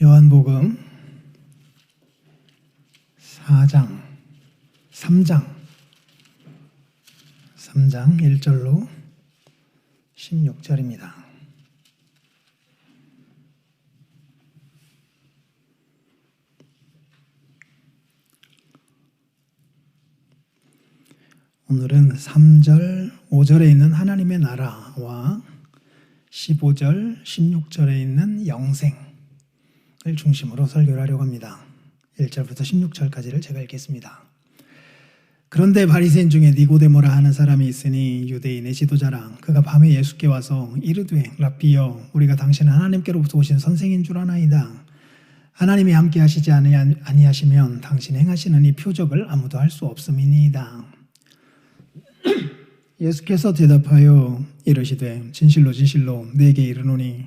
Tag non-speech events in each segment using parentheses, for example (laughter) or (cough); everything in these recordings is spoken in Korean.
요한복음 4장 3장 3장 1절로 16절입니다. 오늘은 3절, 5절에 있는 하나님의 나라와 15절, 16절에 있는 영생 을 중심으로 설교를 하려고 합니다. 1절부터 16절까지를 제가 읽겠습니다. 그런데 바리새인 중에 니고데모라 하는 사람이 있으니 유대인의 지도자랑 그가 밤에 예수께 와서 이르되 라비여 우리가 당신 하나님께로부터 오신 선생인 줄 아나이다. 하나님이 함께 하시지 아니하시면 당신 행하시는 이 표적을 아무도 할 수 없음이니이다. (clears throat) 예수께서 대답하여 이르시되 진실로 진실로 내게 이르노니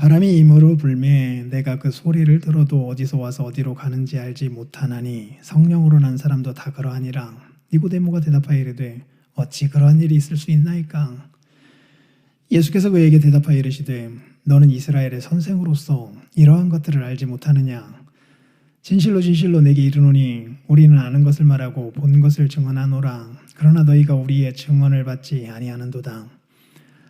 바람이 임으로 불매 내가 그 소리를 들어도 어디서 와서 어디로 가는지 알지 못하나니 성령으로 난 사람도 다 그러하니라. 니고데모가 대답하여 이르되 어찌 그러한 일이 있을 수 있나이까? 예수께서 그에게 대답하여 이르시되 너는 이스라엘의 선생으로서 이러한 것들을 알지 못하느냐? 진실로 진실로 내게 이르노니 우리는 아는 것을 말하고 본 것을 증언하노라 그러나 너희가 우리의 증언을 받지 아니하는도다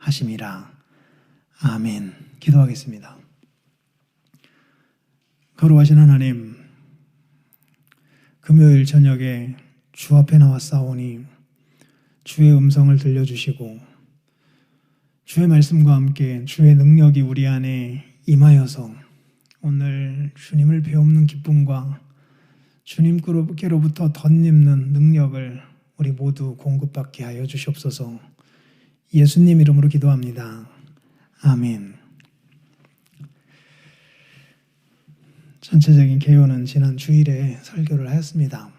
하심이라. 아멘. 기도하겠습니다. 거룩하신 하나님, 금요일 저녁에 주 앞에 싸우니 주의 음성을 들려주시고 주의 말씀과 함께 주의 능력이 우리 안에 임하여서 오늘 주님을 배우는 기쁨과 주님께로부터 덧입는 능력을 우리 모두 공급받게 하여 주시옵소서 예수님 이름으로 기도합니다. 아멘. 전체적인 개요는 지난 주일에 설교를 하였습니다.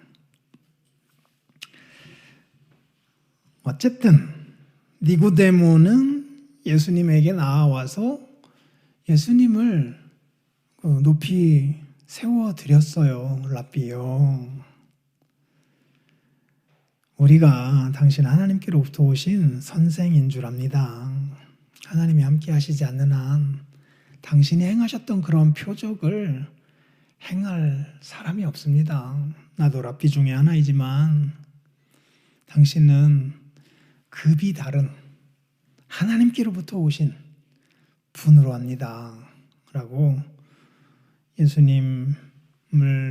어쨌든 니고데모는 예수님에게 나와서 예수님을 어, 높이 세워 드렸어요. 랍비요. 우리가 당신 하나님께로부터 오신 선생인 줄 압니다. 하나님이 함께 하시지 않는 한 당신이 행하셨던 그런 표적을 행할 사람이 없습니다. 나도 랍비 중에 하나이지만 당신은 급이 다른 하나님께로부터 오신 분으로 합니다. 라고 예수님을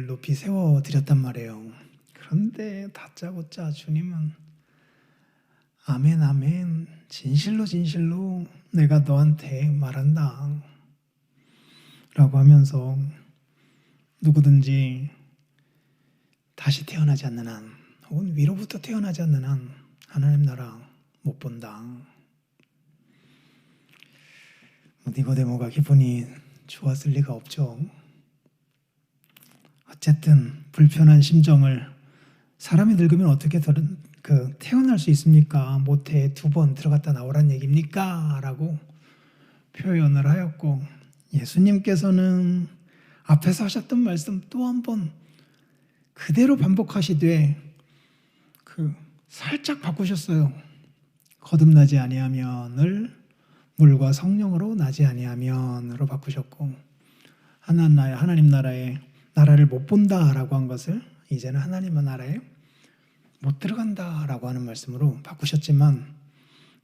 높이 세워드렸단 말이에요. 그런데 다짜고짜 주님은 아멘 아멘 진실로 진실로 내가 너한테 말한다 라고 하면서 누구든지 다시 태어나지 않는 한 혹은 위로부터 태어나지 않는 한 하나님 나라 못 본다. 뭐 니고데모가 기분이 좋았을 리가 없죠. 어쨌든 불편한 심정을 사람이 늙으면 어떻게 그 태어날 수 있습니까? 모태에 두 번 들어갔다 나오란 얘기입니까? 라고 표현을 하였고 예수님께서는 앞에서 하셨던 말씀 또 한 번 그대로 반복하시되 그 살짝 바꾸셨어요. 거듭나지 아니하면을 물과 성령으로 나지 아니하면으로 바꾸셨고 하나님 나라 하나님 나라에 나라를 못 본다라고 한 것을 이제는 하나님의 나라에 못 들어간다라고 하는 말씀으로 바꾸셨지만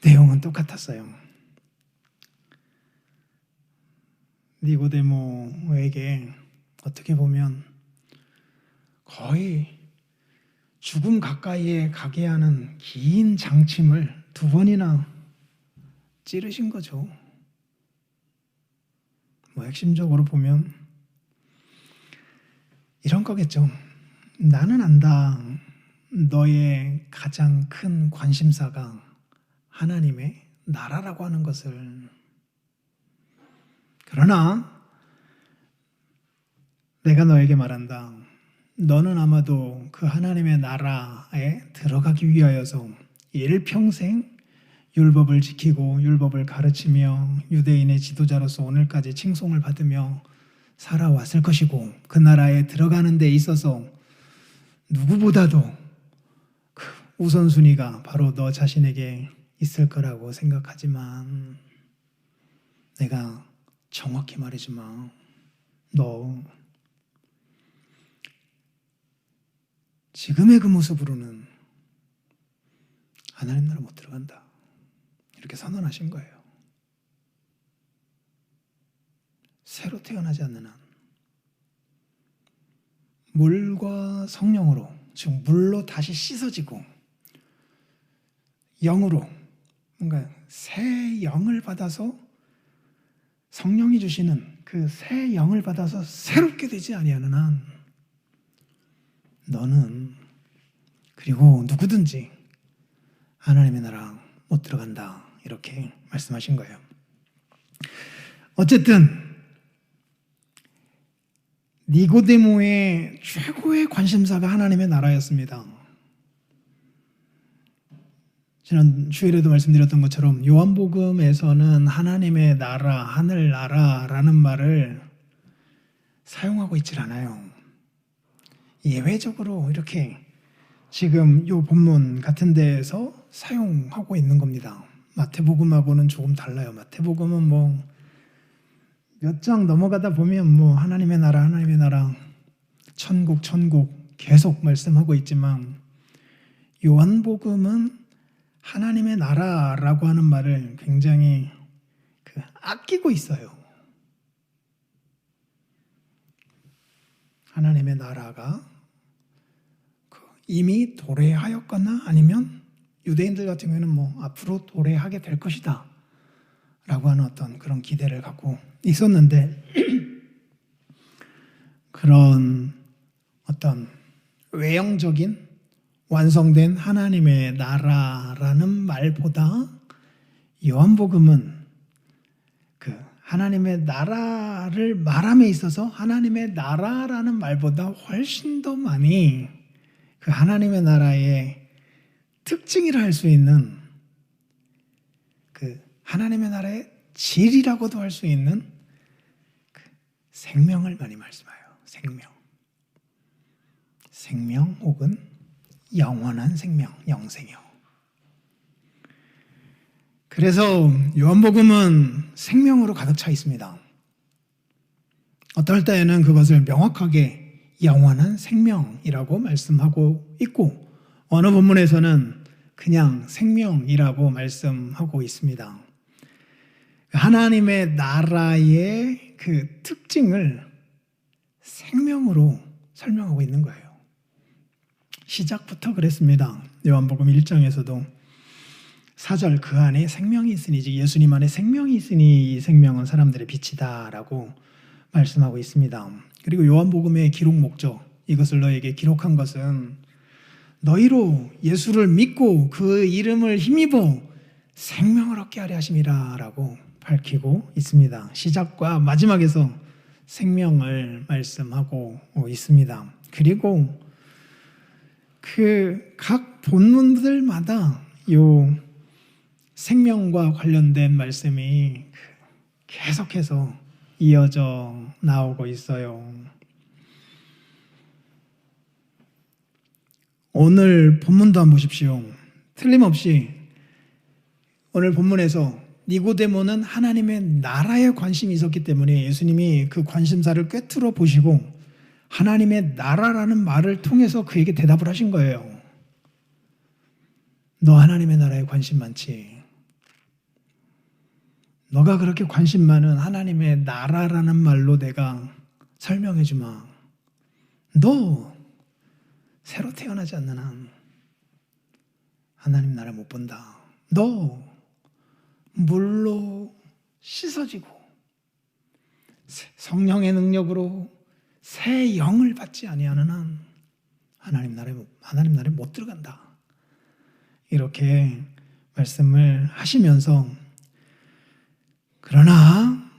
내용은 똑같았어요. 니고데모에게 어떻게 보면 거의 죽음 가까이에 가게 하는 긴 장침을 두 번이나 찌르신 거죠. 뭐 핵심적으로 보면 이런 거겠죠. 나는 안다. 너의 가장 큰 관심사가 하나님의 나라라고 하는 것을. 그러나 내가 너에게 말한다. 너는 아마도 그 하나님의 나라에 들어가기 위하여서 일평생 율법을 지키고 율법을 가르치며 유대인의 지도자로서 오늘까지 칭송을 받으며 살아왔을 것이고 그 나라에 들어가는 데 있어서 누구보다도 그 우선순위가 바로 너 자신에게 있을 거라고 생각하지만 내가 정확히 말해주마. 너 지금의 그 모습으로는 하나님 나라 못 들어간다. 이렇게 선언하신 거예요. 새로 태어나지 않는 한 물과 성령으로 즉 물로 다시 씻어지고 영으로 뭔가 새 영을 받아서 성령이 주시는 그 새 영을 받아서 새롭게 되지 아니하는 한 너는 그리고 누구든지 하나님의 나라 못 들어간다. 이렇게 말씀하신 거예요. 어쨌든 니고데모의 최고의 관심사가 하나님의 나라였습니다. 지난 주일에도 말씀드렸던 것처럼 요한복음에서는 하나님의 나라, 하늘 나라라는 말을 사용하고 있질 않아요. 예외적으로 이렇게 지금 요 본문 같은 데에서 사용하고 있는 겁니다. 마태복음하고는 조금 달라요. 마태복음은 뭐 몇 장 넘어가다 보면 뭐 하나님의 나라, 하나님의 나라, 천국, 천국 계속 말씀하고 있지만 요한복음은 하나님의 나라라고 하는 말을 굉장히 그 아끼고 있어요. 하나님의 나라가 그 이미 도래하였거나 아니면 유대인들 같은 경우에는 뭐 앞으로 도래하게 될 것이다. 라고 하는 어떤 그런 기대를 갖고 있었는데 (clears throat) 그런 어떤 외형적인 완성된 하나님의 나라라는 말보다 요한복음은 그 하나님의 나라를 말함에 있어서 하나님의 나라라는 말보다 훨씬 더 많이 그 하나님의 나라의 특징이라 할 수 있는 그 하나님의 나라의 질이라고도 할 수 있는 그 생명을 많이 말씀해요. 생명. 생명 혹은 영원한 생명, 영생이요. 그래서 요한복음은 생명으로 가득 차 있습니다. 어떨 때에는 그것을 명확하게 영원한 생명이라고 말씀하고 있고 어느 본문에서는 그냥 생명이라고 말씀하고 있습니다. 하나님의 나라의 그 특징을 생명으로 설명하고 있는 거예요. 시작부터 그랬습니다. 요한복음 1장에서도 사절 그 안에 생명이 있으니 예수님 안에 생명이 있으니 이 생명은 사람들의 빛이다라고 말씀하고 있습니다. 그리고 요한복음의 기록 목적 이것을 너에게 기록한 것은 너희로 예수를 믿고 그 이름을 힘입어 생명을 얻게 하려 하심이라라고 밝히고 있습니다. 시작과 마지막에서 생명을 말씀하고 있습니다. 그리고 그 각 본문들마다 요 생명과 관련된 말씀이 계속해서 이어져 나오고 있어요. 오늘 본문도 한번 보십시오. 틀림없이 오늘 본문에서 니고데모는 하나님의 나라에 관심이 있었기 때문에 예수님이 그 관심사를 꿰뚫어 보시고 하나님의 나라라는 말을 통해서 그에게 대답을 하신 거예요. 너 하나님의 나라에 관심 많지? 너가 그렇게 관심 많은 하나님의 나라라는 말로 내가 설명해 주마. 너 새로 태어나지 않는 한 하나님 나라 못 본다. 너 물로 씻어지고 새- 성령의 능력으로 새 영을 받지 아니하는 한 하나님 나라에 못- 하나님 나라에 못 들어간다. 이렇게 말씀을 하시면서 그러나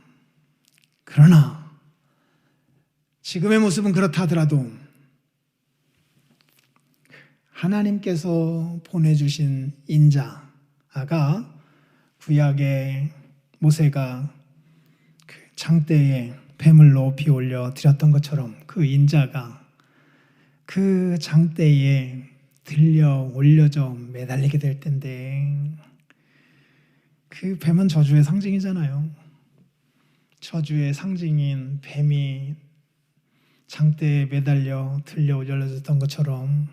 그러나 지금의 모습은 그렇다 하더라도 하나님께서 보내주신 인자가 구약의 모세가 그 장대에 뱀을 높이 올려 드렸던 것처럼 그 인자가 그 장대에 들려 올려져 매달리게 될 텐데 그 뱀은 저주의 상징이잖아요. 저주의 상징인 뱀이 장대에 매달려 들려 올려졌던 것처럼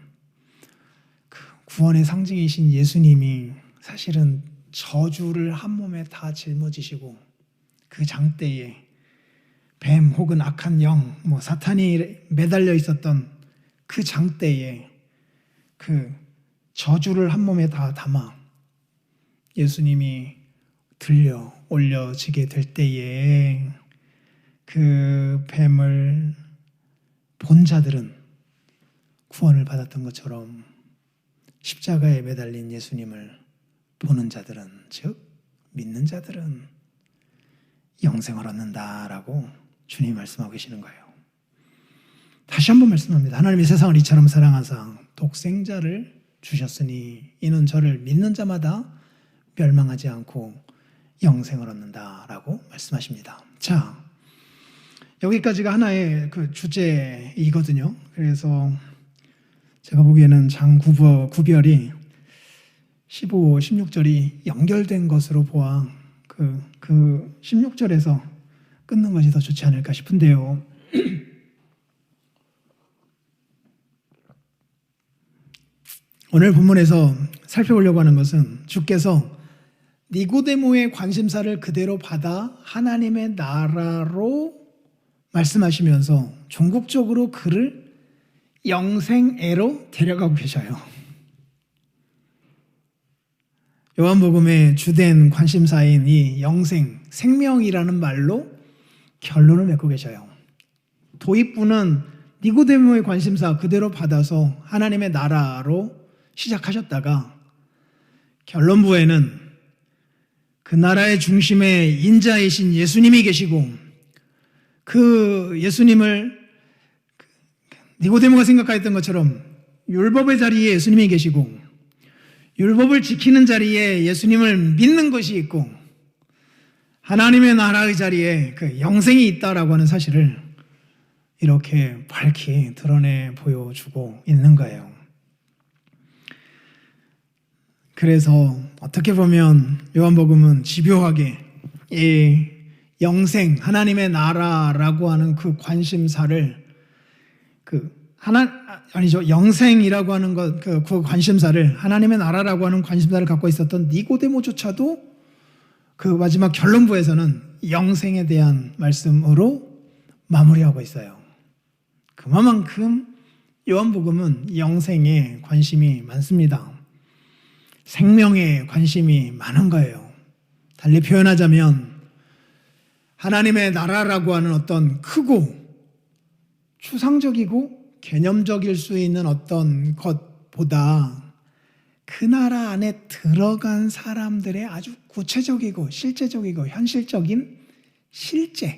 그 구원의 상징이신 예수님이 사실은 저주를 한 몸에 다 짊어지시고 그 장대에 뱀 혹은 악한 영, 뭐 사탄이 매달려 있었던 그 장대에 그 저주를 한 몸에 다 담아 예수님이 들려 올려지게 될 때에 그 뱀을 본 자들은 구원을 받았던 것처럼 십자가에 매달린 예수님을 보는 자들은 즉 믿는 자들은 영생을 얻는다라고 주님이 말씀하고 계시는 거예요. 다시 한번 말씀합니다. 하나님이 세상을 이처럼 사랑하사 독생자를 주셨으니 이는 저를 믿는 자마다 멸망하지 않고 영생을 얻는다라고 말씀하십니다. 자, 여기까지가 하나의 그 주제이거든요. 그래서 제가 보기에는 장 구별이 15, 16절이 연결된 것으로 보아 그, 그 16절에서 끊는 것이 더 좋지 않을까 싶은데요. (clears throat) 오늘 본문에서 살펴보려고 하는 것은 주께서 니고데모의 관심사를 그대로 받아 하나님의 나라로 말씀하시면서 종국적으로 그를 영생애로 데려가고 계셔요. 요한복음의 주된 관심사인 이 영생, 생명이라는 말로 결론을 맺고 계셔요. 도입부는 니고데모의 관심사 그대로 받아서 하나님의 나라로 시작하셨다가 결론부에는 그 나라의 중심에 인자이신 예수님이 계시고 그 예수님을 니고데모가 생각하였던 것처럼 율법의 자리에 예수님이 계시고 율법을 지키는 자리에 예수님을 믿는 것이 있고 하나님의 나라의 자리에 그 영생이 있다라고 하는 사실을 이렇게 밝히 드러내 보여주고 있는 거예요. 그래서 어떻게 보면 요한복음은 집요하게 이 영생 하나님의 나라라고 하는 그 관심사를 그 하나 아니죠 영생이라고 하는 것그 그 관심사를 하나님의 나라라고 하는 관심사를 갖고 있었던 니고데모조차도 그 마지막 결론부에서는 영생에 대한 말씀으로 마무리하고 있어요. 그만큼 요한복음은 영생에 관심이 많습니다. 생명에 관심이 많은 거예요. 달리 표현하자면 하나님의 나라라고 하는 어떤 크고 추상적이고 개념적일 수 있는 어떤 것보다 그 나라 안에 들어간 사람들의 아주 구체적이고 실제적이고 현실적인 실제에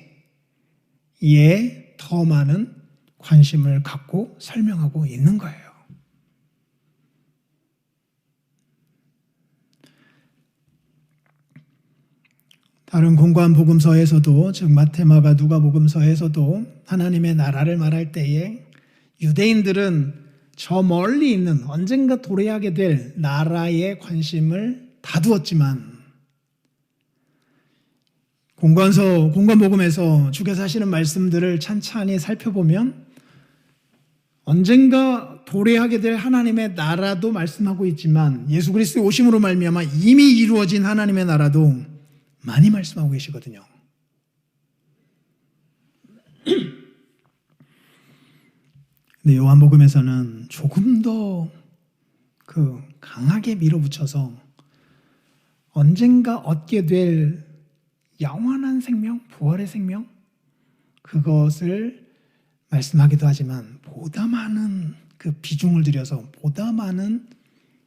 더 많은 관심을 갖고 설명하고 있는 거예요. 다른 공관 복음서에서도 즉 마테마가 누가 복음서에서도 하나님의 나라를 말할 때에 유대인들은 저 멀리 있는 언젠가 도래하게 될 나라에 관심을 다 두었지만 공관서 공관 복음에서 주께서 하시는 말씀들을 찬찬히 살펴보면 언젠가 도래하게 될 하나님의 나라도 말씀하고 있지만 예수 그리스도의 오심으로 말미암아 이미 이루어진 하나님의 나라도 많이 말씀하고 계시거든요. 근데 요한복음에서는 조금 더 그 강하게 밀어붙여서 언젠가 얻게 될 영원한 생명, 부활의 생명 그것을 말씀하기도 하지만 보다 많은 그 비중을 들여서 보다 많은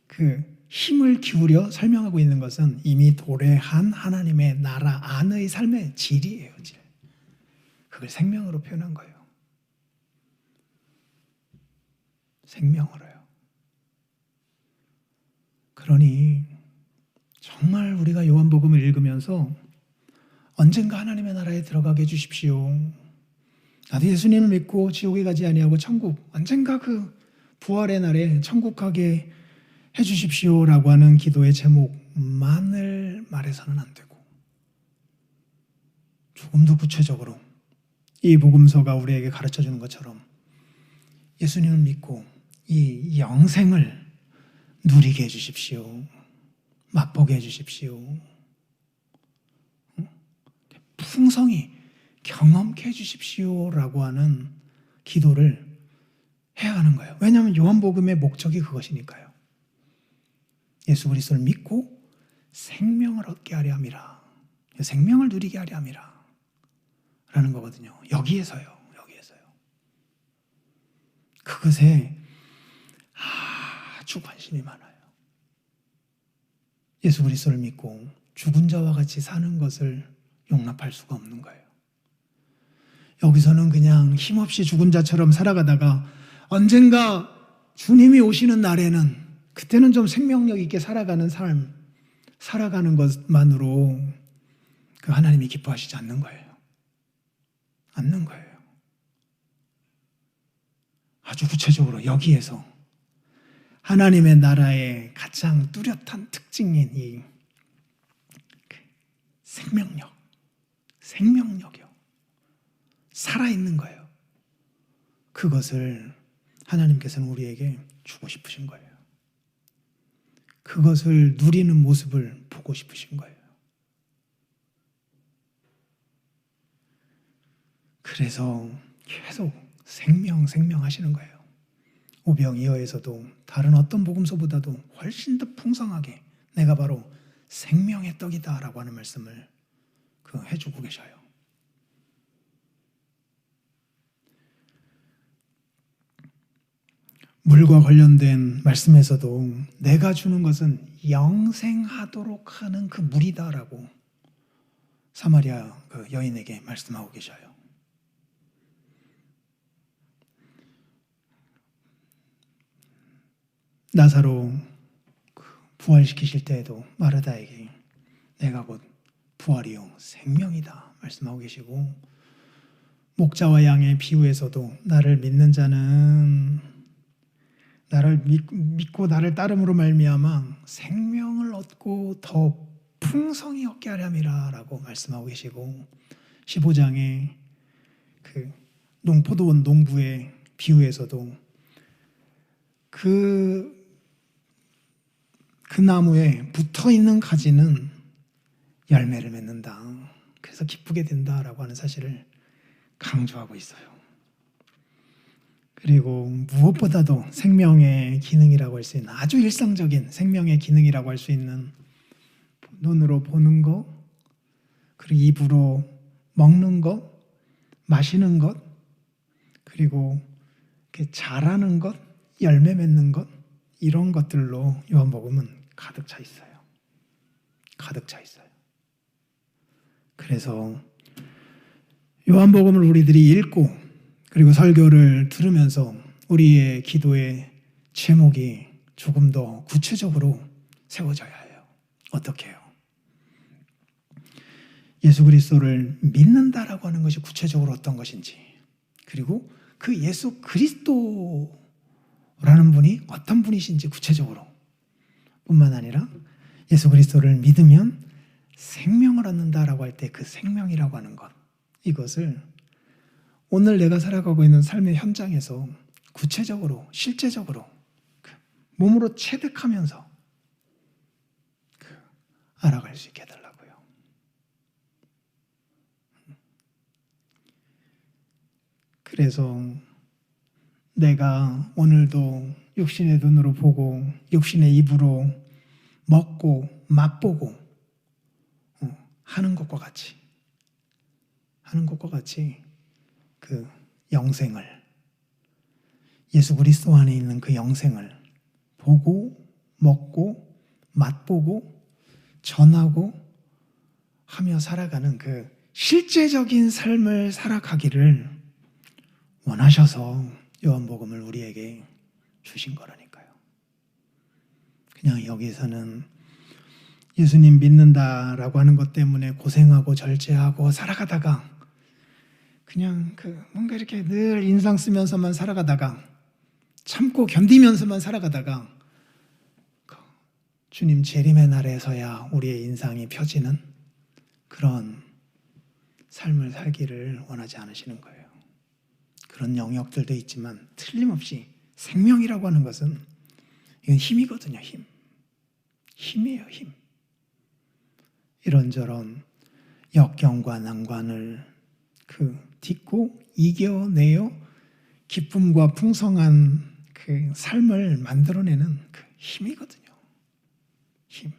그 힘을 기울여 설명하고 있는 것은 이미 도래한 하나님의 나라 안의 삶의 질이에요, 질. 그걸 생명으로 표현한 거예요. 생명으로요. 그러니 정말 우리가 요한복음을 읽으면서 언젠가 하나님의 나라에 들어가게 해주십시오. 나도 예수님을 믿고 지옥에 가지 아니하고 천국 언젠가 그 부활의 날에 천국 가게 해주십시오라고 하는 기도의 제목만을 말해서는 안 되고 조금 더 구체적으로 이 복음서가 우리에게 가르쳐 주는 것처럼 예수님을 믿고 이 영생을 누리게 해주십시오. 맛보게 해주십시오. 풍성히 경험케 해주십시오 라고 하는 기도를 해야 하는 거예요. 왜냐하면 요한복음의 목적이 그것이니까요. 예수 그리스도를 믿고 생명을 얻게 하려 함이라. 생명을 누리게 하려 함이라. 라는 거거든요. 여기에서요. 여기에서요. 그것에 아주 관심이 많아요. 예수 그리스도를 믿고 죽은 자와 같이 사는 것을 용납할 수가 없는 거예요. 여기서는 그냥 힘없이 죽은 자처럼 살아가다가 언젠가 주님이 오시는 날에는 그때는 좀 생명력 있게 살아가는 삶, 살아가는 것만으로 그 하나님이 기뻐하시지 않는 거예요. 않는 거예요. 아주 구체적으로 여기에서 하나님의 나라의 가장 뚜렷한 특징인 이 생명력, 생명력이요. 살아있는 거예요. 그것을 하나님께서는 우리에게 주고 싶으신 거예요. 그것을 누리는 모습을 보고 싶으신 거예요. 그래서 계속 생명, 생명 하시는 거예요. 오병이어에서도 다른 어떤 복음서보다도 훨씬 더 풍성하게 내가 바로 생명의 떡이다라고 하는 말씀을 그 해주고 계셔요. 물과 관련된 말씀에서도 내가 주는 것은 영생하도록 하는 그 물이다라고 사마리아 그 여인에게 말씀하고 계셔요. 나사로 그 부활시키실 때에도 마르다에게 내가 곧 부활이요 생명이다 말씀하고 계시고 목자와 양의 비유에서도 나를 믿는 자는 나를 믿, 고 나를 따름으로 말미암아 생명을 얻고 더 풍성히 얻게 하렴이라라고 말씀하고 계시고 15장의 그 농포도원 농부의 비유에서도 그 그 나무에 붙어 있는 가지는 열매를 맺는다. 그래서 기쁘게 된다라고 하는 사실을 강조하고 있어요. 그리고 무엇보다도 생명의 기능이라고 할 수 있는 아주 일상적인 생명의 기능이라고 할 수 있는 눈으로 보는 것, 그리고 입으로 먹는 것, 마시는 것, 그리고 자라는 것, 열매 맺는 것, 이런 것들로 요한복음은 가득 차 있어요. 가득 차 있어요. 그래서 요한복음을 우리들이 읽고 그리고 설교를 들으면서 우리의 기도의 제목이 조금 더 구체적으로 세워져야 해요. 어떻게 해요? 예수 그리스도를 믿는다라고 하는 것이 구체적으로 어떤 것인지 그리고 그 예수 그리스도라는 분이 어떤 분이신지 구체적으로 뿐만 아니라 예수 그리스도를 믿으면 생명을 얻는다라고 할 때 그 생명이라고 하는 것 이것을 오늘 내가 살아가고 있는 삶의 현장에서 구체적으로 실제적으로 그 몸으로 체득하면서 그 알아갈 수 있게 해달라고요. 그래서 내가 오늘도 육신의 눈으로 보고 육신의 입으로 먹고 맛보고 어, 하는 것과 같이 하는 것과 같이 그 영생을 예수 그리스도 안에 있는 그 영생을 보고 먹고 맛보고 전하고 하며 살아가는 그 실제적인 삶을 살아가기를 원하셔서 요한복음을 우리에게 주신 거라니까요. 그냥 여기서는 예수님 믿는다라고 하는 것 때문에 고생하고 절제하고 살아가다가 그냥 그 뭔가 이렇게 늘 인상 쓰면서만 살아가다가 참고 견디면서만 살아가다가 그 주님 재림의 날에서야 우리의 인상이 펴지는 그런 삶을 살기를 원하지 않으시는 거예요. 그런 영역들도 있지만 틀림없이 생명이라고 하는 것은 이건 힘이거든요, 힘. 힘이에요, 힘. 이런저런 역경과 난관을 그 딛고 이겨내어 기쁨과 풍성한 그 삶을 만들어내는 그 힘이거든요. 힘.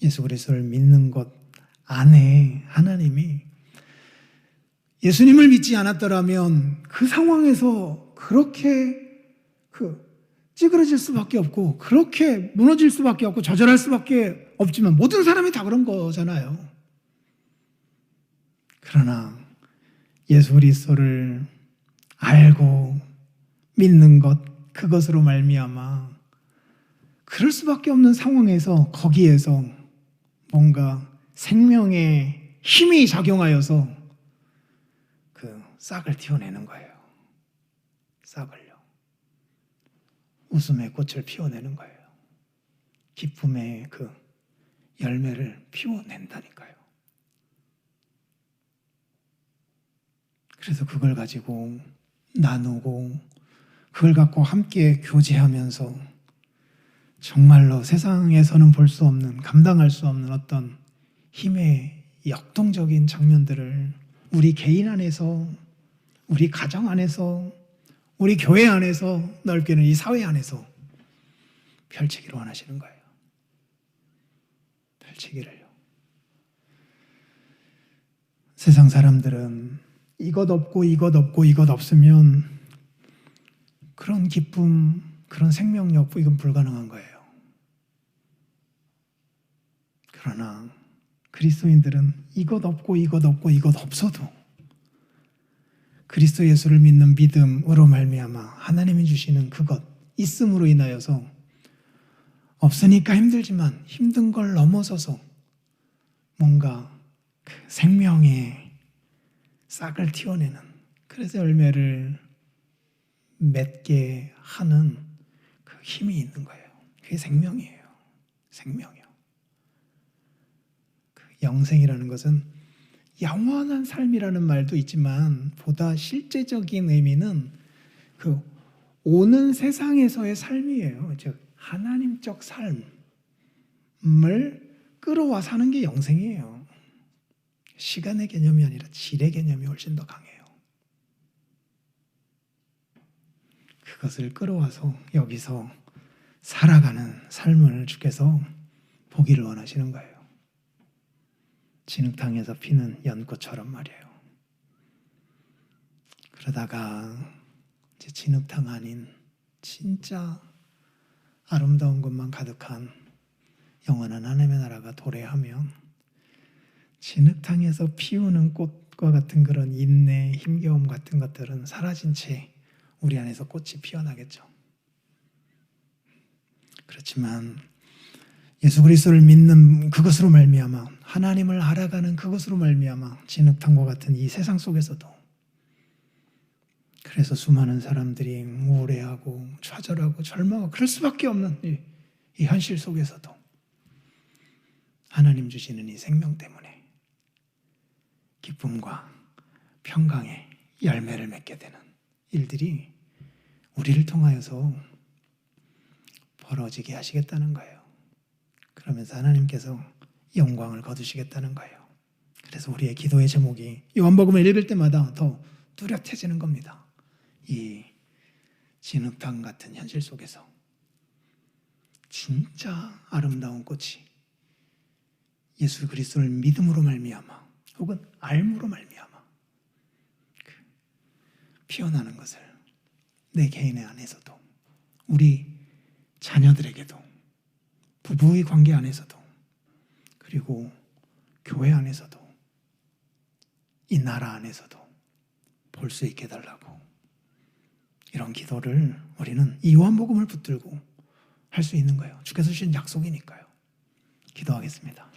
예수 그리스도를 믿는 것 안에 하나님이 예수님을 믿지 않았더라면 그 상황에서 그렇게 그 찌그러질 수밖에 없고 그렇게 무너질 수밖에 없고 좌절할 수밖에 없지만 모든 사람이 다 그런 거잖아요. 그러나 예수 그리스도를 알고 믿는 것 그것으로 말미암아 그럴 수밖에 없는 상황에서 거기에서 뭔가 생명의 힘이 작용하여서 그 싹을 틔워내는 거예요. 싹을요. 웃음의 꽃을 피워내는 거예요. 기쁨의 그 열매를 피워낸다니까요. 그래서 그걸 가지고 나누고 그걸 갖고 함께 교제하면서 정말로 세상에서는 볼 수 없는 감당할 수 없는 어떤 힘의 역동적인 장면들을 우리 개인 안에서 우리 가정 안에서 우리 교회 안에서 넓게는 이 사회 안에서 펼치기를 원하시는 거예요. 펼치기를요. 세상 사람들은 이것 없고 이것 없고 이것 없으면 그런 기쁨, 그런 생명력 이건 불가능한 거예요. 그러나 그리스도인들은 이것 없고 이것 없고 이것 없어도 그리스도 예수를 믿는 믿음으로 말미암아 하나님이 주시는 그것 있음으로 인하여서 없으니까 힘들지만 힘든 걸 넘어서서 뭔가 그 생명의 싹을 틔워내는 그래서 열매를 맺게 하는 그 힘이 있는 거예요. 그게 생명이에요. 생명이요. 그 영생이라는 것은 영원한 삶이라는 말도 있지만 보다 실제적인 의미는 그 오는 세상에서의 삶이에요. 즉 하나님적 삶을 끌어와 사는 게 영생이에요. 시간의 개념이 아니라 질의 개념이 훨씬 더 강해요. 그것을 끌어와서 여기서 살아가는 삶을 주께서 보기를 원하시는 거예요. 진흙탕에서 피는 연꽃처럼 말이에요. 그러다가 이제 진흙탕 아닌 진짜 아름다운 것만 가득한 영원한 하나님의 나라가 도래하면 진흙탕에서 피우는 꽃과 같은 그런 인내, 힘겨움 같은 것들은 사라진 채 우리 안에서 꽃이 피어나겠죠. 그렇지만 예수 그리스도를 믿는 그것으로 말미암아 하나님을 알아가는 그것으로 말미암아 진흙탕과 같은 이 세상 속에서도 그래서 수많은 사람들이 우울해하고 좌절하고 절망하고 그럴 수밖에 없는 이, 이 현실 속에서도 하나님 주시는 이 생명 때문에 기쁨과 평강의 열매를 맺게 되는 일들이 우리를 통하여서 벌어지게 하시겠다는 거예요. 그러면서 하나님께서 영광을 거두시겠다는 거예요. 그래서 우리의 기도의 제목이 요한복음을 읽을 때마다 더 뚜렷해지는 겁니다. 이 진흙탕 같은 현실 속에서 진짜 아름다운 꽃이 예수 그리스도를 믿음으로 말미암아 혹은 알므로 말미암아 그 피어나는 것을 내 개인의 안에서도 우리 자녀들에게도 부부의 관계 안에서도 그리고 교회 안에서도 이 나라 안에서도 볼 수 있게 해달라고 이런 기도를 우리는 이 요한복음을 붙들고 할 수 있는 거예요. 주께서 주신 약속이니까요. 기도하겠습니다.